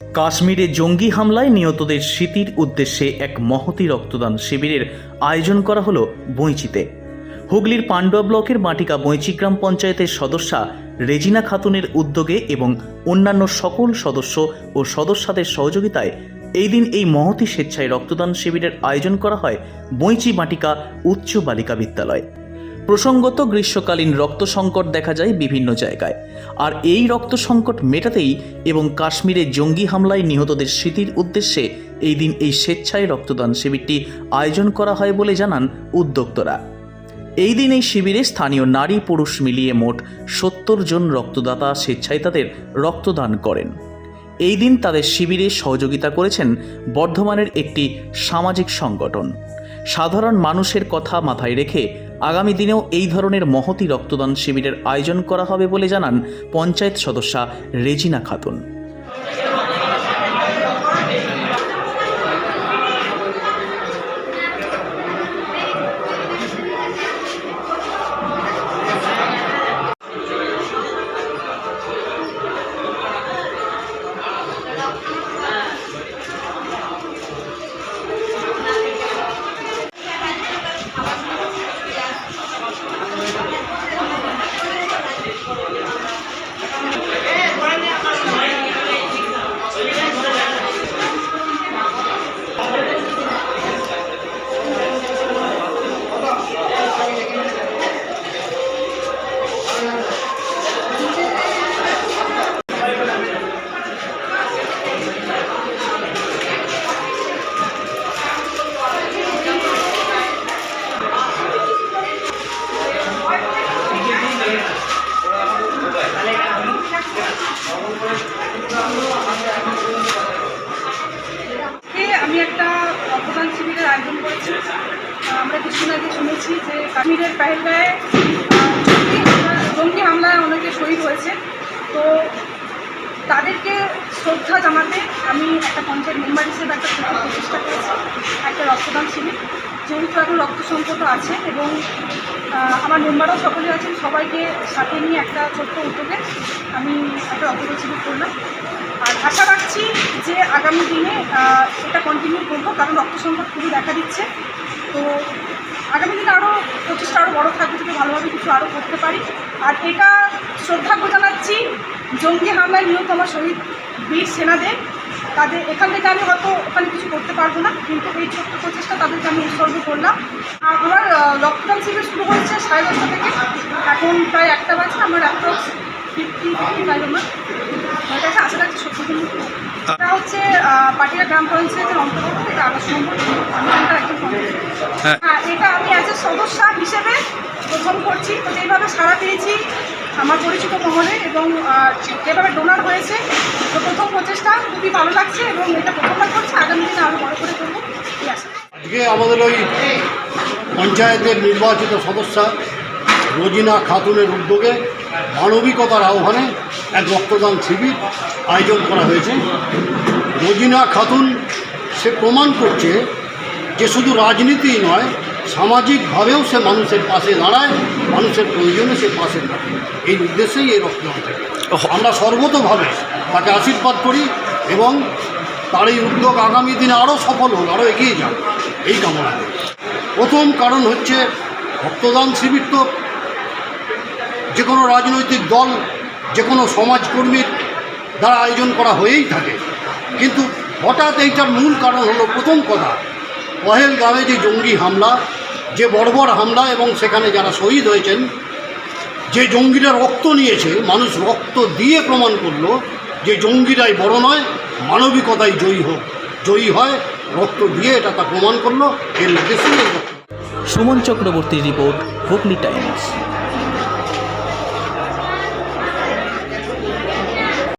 কাশ্মীরে জঙ্গি হামলায় নিহতদের স্মৃতির উদ্দেশ্যে এক মহতি রক্তদান শিবিরের আয়োজন করা হলো বইচিতে হুগলির পান্ডুয়া ব্লকের মাটিকা বৈচি গ্রাম পঞ্চায়েতের সদস্যা রেজিনা খাতুনের উদ্যোগে এবং অন্যান্য সকল সদস্য ও সদস্যদের সহযোগিতায় এই দিন এই মহতি স্বেচ্ছায় রক্তদান শিবিরের আয়োজন করা হয় বৈচি মাটিকা উচ্চ বালিকা বিদ্যালয়। প্রসঙ্গত গ্রীষ্মকালীন রক্ত সংকট দেখা যায় বিভিন্ন জায়গায়। আর এই রক্ত সংকট মেটাতেই এবং কাশ্মীরে জঙ্গি হামলায় নিহতদের স্মৃতির উদ্দেশ্যে এই দিন এই স্বেচ্ছায় রক্তদান শিবিরটি আয়োজন করা হয় বলে জানান উদ্যোক্তরা। এই দিন এই শিবিরে স্থানীয় নারী পুরুষ মিলিয়ে মোট সত্তর জন রক্তদাতা স্বেচ্ছায় তাদের রক্তদান করেন। এই দিন তাদের শিবিরে সহযোগিতা করেছেন বর্ধমানের একটি সামাজিক সংগঠন। সাধারণ মানুষের কথা মাথায় রেখে আগামী দিনেও এই ধরনের মহতি রক্তদান শিবিরের আয়োজন করা হবে বলে জানান পঞ্চায়েত সদস্যা রেজিনা খাতুন। কিছুদিন আগে শুনেছি যে কাশ্মীরের পেহেলগাঁয়ে জঙ্গি হামলায় অনেকে শহীদ হয়েছে। তো তাদেরকে শ্রদ্ধা জানাতে আমি একটা পঞ্চায়েত মেম্বার হিসেবে একটা ছোট প্রচেষ্টা করেছি, একটা রক্তদান শিবির। যেহেতু এখন রক্ত সংকটও আছে এবং আমার মেম্বারও সকলে আছেন, সবাইকে সাথে নিয়ে একটা ছোট্ট উদ্যোগে আমি একটা রক্তদান শিবির করলাম। আর আশা রাখছি যে আগামী দিনে এটা কন্টিনিউ করব, কারণ রক্ত সংকট খুবই দেখা দিচ্ছে। তো আগামী দিনে আরও প্রচেষ্টা আরও বড়ো থাকবে যদি ভালোভাবে কিছু আরও করতে পারি। আর এটা শ্রদ্ধাজ্ঞ জানাচ্ছি, জঙ্গি হামলায় নিহত আমার শহীদ বীর সেনাদের। তাদের, এখান থেকে আমি হয়তো ওখানে কিছু করতে পারব না, কিন্তু এই ছোট্ট প্রচেষ্টা তাদেরকে আমি উৎসর্গ করলাম। আর আমার রক্তদান শিবির শুরু হয়েছে সাড়ে দশটা থেকে। এখন প্রায় একটা বাজে, আমার অ্যাপ্রক্স ফিফটি ফিফটি ফাইভ আমার আমার কাছে আশা রাখছি সত্যি এটা হচ্ছে পাটিয়া গ্রাম পঞ্চায়েতের অন্তর্গত এটা আকাশ নম্বর আমি একজন পঞ্চায়েত হ্যাঁ এটা আমি অ্যাজ এ সদস্য হিসেবে প্রথম করছি। তো যেভাবে সাড়া পেয়েছি আমার পরিচিত মহলে এবং যেভাবে ডোনার হয়েছে তো প্রথম প্রচেষ্টা খুবই ভালো লাগছে এবং এটা প্রথমবার করছি। আগামী দিনে আরও বড় করে করব আজকে আমাদের ওই পঞ্চায়েতের নির্বাচিত সদস্যা রোজিনা খাতুনের উদ্যোগে মানবিকতার আহ্বানে এক রক্তদান শিবির আয়োজন করা হয়েছে। রোজিনা খাতুন সে প্রমাণ করছে যে শুধু রাজনীতি নয়, সামাজিকভাবেও সে মানুষের পাশে দাঁড়ায়, মানুষের প্রয়োজনে সে পাশে থাকে। এই উদ্দেশ্যেই এই রক্তদান। আমরা সর্বতভাবে তাকে আশীর্বাদ করি এবং তার এই উদ্যোগ আগামী দিনে আরও সফল হোক, আরও এগিয়ে যাক। এই কামনা। প্রথম কারণ হচ্ছে রক্তদান শিবির তো যে কোনো রাজনৈতিক দল, যে কোনো সমাজকর্মীর দ্বারা আয়োজন করা হয়েই থাকে। কিন্তু হঠাৎ এইটার মূল কারণ হলো প্রথম কথা পহেলগাঁওয়ে যে জঙ্গি হামলা, যে বর্বর হামলা এবং সেখানে যারা শহীদ হয়েছেন, যে জঙ্গিরা রক্ত নিয়েছে, মানুষ রক্ত দিয়ে প্রমাণ করল যে জঙ্গিরাই বড় নয়, মানবিকতাই জয়ী হোক, জয়ী হয়, রক্ত দিয়ে এটা তা প্রমাণ করল, এর উদ্দেশ্যেই সুমন চক্রবর্তীর রিপোর্ট, হুগলি টাইমস।